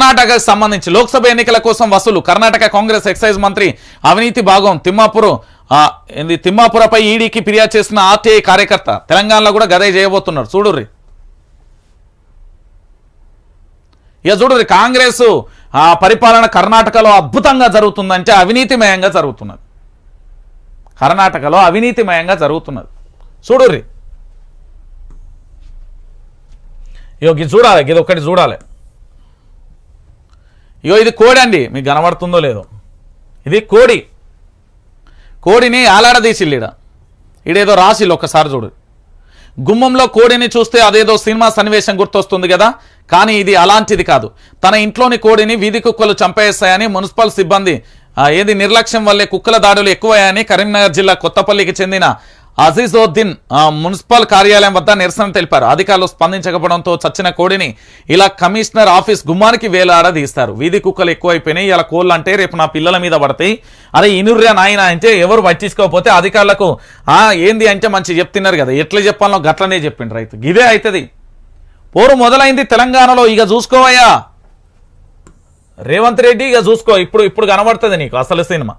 కర్ణాటకకు సంబంధించి లోక్సభ ఎన్నికల కోసం వసూలు. కర్ణాటక కాంగ్రెస్ ఎక్సైజ్ మంత్రి అవినీతి భాగం తిమ్మాపురం ఏంది తిమ్మాపురపై ఈడీకి ఫిర్యాదు చేసిన ఆర్టీఐ కార్యకర్త. తెలంగాణలో కూడా గదే చేయబోతున్నారు. చూడుర్రి. ఇక చూడుర్రి కాంగ్రెస్ ఆ పరిపాలన కర్ణాటకలో అద్భుతంగా జరుగుతుందంటే అవినీతిమయంగా జరుగుతున్నది. కర్ణాటకలో అవినీతిమయంగా జరుగుతున్నది. చూడుర్రి. ఇక చూడాలి ఇది ఒక్కటి చూడాలి. ఇగో ఇది కోడి అండి. మీకు కనబడుతుందో లేదో. ఇది కోడి. కోడిని ఆలాడదీసిల్లీడ ఇడేదో రాసిల్లు ఒక్కసారి చూడు. గుమ్మంలో కోడిని చూస్తే అదేదో సినిమా సన్నివేశం గుర్తొస్తుంది కదా? కానీ ఇది అలాంటిది కాదు. తన ఇంట్లోని కోడిని వీధి కుక్కలు చంపేస్తాయని మున్సిపల్ సిబ్బంది ఏది నిర్లక్ష్యం వల్లే కుక్కల దాడులు ఎక్కువయ్యాయని కరీంనగర్ జిల్లా కొత్తపల్లికి చెందిన అజీజోద్దీన్ మున్సిపల్ కార్యాలయం వద్ద నిరసన తెలిపారు. అధికారులు స్పందించకపోవడంతో చచ్చిన కోడిని ఇలా కమిషనర్ ఆఫీస్ గుమ్మానికి వేలాడదీస్తారు వీధి కుక్కలు ఎక్కువైపోయినాయి. ఇలా కోళ్ళు అంటే రేపు నా పిల్లల మీద పడతాయి. అరే ఇనుర్రా నాయన అంటే ఎవరు పట్టించుకోకపోతే అధికారులకు ఆ ఏంది అంటే మంచి చెప్తున్నారు కదా. ఎట్లా చెప్పాలో గట్లనే చెప్పిండు రైతు. ఇదే అవుతుంది పోరు మొదలైంది తెలంగాణలో. ఇక చూసుకోవయ్యా. రేవంత్ రెడ్డి ఇక చూసుకో. ఇప్పుడు ఇప్పుడు కనబడుతుంది నీకు అసలు సినిమా.